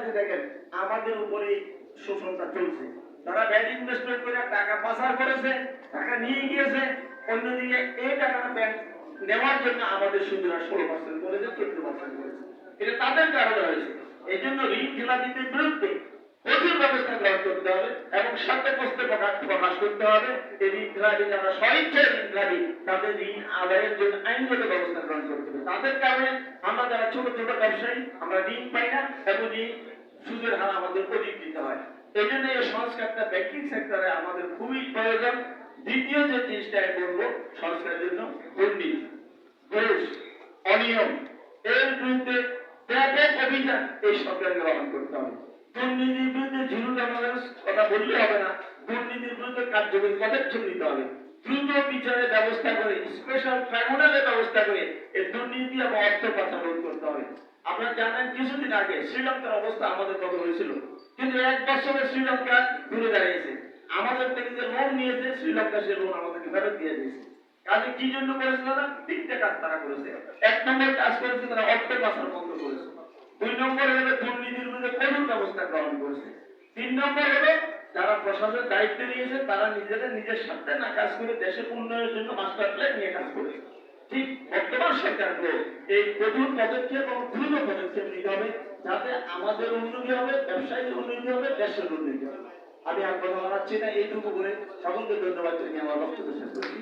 আছে দেখেন, আমাদের উপরে শোষণটা চলছে। তারা ব্যাড ইনভেস্টমেন্ট করে টাকা পাচার করেছে, টাকা নিয়ে গিয়েছে, অন্যদিকে এই টাকাটা ব্যাংক নেওয়ার জন্য আমাদের সুদরা ষোলো পার্সেন্ট করেছে চোদ্দ পার্সেন্ট করেছে এটা তাদের কারণে হয়েছে। এই জন্য ঋণ খেলাপিদের বিরুদ্ধে কঠিন ব্যবস্থা গ্রহণ করতে হবে এবং সত্যপস্তে প্রকাশ প্রকাশ করতে হবে। এই ঋণ খেলাপি যারা স্বইচ্ছায় ঋণ খেলাপি তাদের ঋণ আদায়ের জন্য আইনগত ব্যবস্থা গ্রহণ করতে হবে। তাদের কারণে আমরা যারা ছোট ছোট ব্যবসায়ী, আমরা ঋণ পাই না এবং ঋণ সুদের হার আমাদের অধিক দিতে হয়। এই জন্য এই সংস্কারটা ব্যাংকিং সেক্টরে আমাদের খুবই প্রয়োজন। দ্বিতীয় যে জিনিসটা আমি বলব, সংস্কারের জন্য দুর্নীতি। ঘুষ অনিয়ম। এর বিরুদ্ধে ব্যাপক অভিযান এই সরকার গ্রহণ করতে হবে। দুর্নীতির বিরুদ্ধে জিরো টলারেন্স কথা বললে হবে না। দুর্নীতির বিরুদ্ধে কার্যকরী পদক্ষেপ নিতে হবে। দ্রুত বিচারের ব্যবস্থা করে স্পেশাল ট্রাইব্যুনালের ব্যবস্থা করে এই দুর্নীতি এবং অর্থ পাচার রোধ করতে হবে। আপনারা জানেন, কিছুদিন আগে শ্রীলঙ্কার অবস্থা আমাদের কত হয়েছিল? কিন্তু এক বছরে শ্রীলঙ্কা ঘুরে দাঁড়িয়েছে। আমাদের থেকে যে লোন নিয়েছে, শ্রীলঙ্কা সে লোন আমাদেরকে ফেরত দিয়ে দিয়েছে। কাজে কি জন্য করেছে তারা? তিনটে কাজ তারা করেছে। এক নম্বর কাজ করেছে তারা অর্থ পাচার বন্ধ করেছে। দুই নম্বর হলো দুর্নীতির বিরুদ্ধে কঠোর ব্যবস্থা গ্রহণ করেছে। তিন নম্বর হলো, যারা প্রশাসনের দায়িত্ব নিয়েছে, তারা নিজেরা নিজের স্বার্থে না কাজ করে দেশের উন্নয়নের জন্য মাস্টার প্ল্যান নিয়ে কাজ করেছে। ঠিক বর্তমান সরকারকে এই কঠোর পদক্ষেপ এবং দ্রুত পদক্ষেপ নিতে হবে, যাতে আমাদের উন্নতি হবে ব্যবসায়ীর উন্নতি হবে, দেশের উন্নতি হবে। আমি আর কথা বাড়াচ্ছি না, এইটুকু করে সকলকে ধন্যবাদ জানিয়ে আমার বক্তব্য শেষ করছি।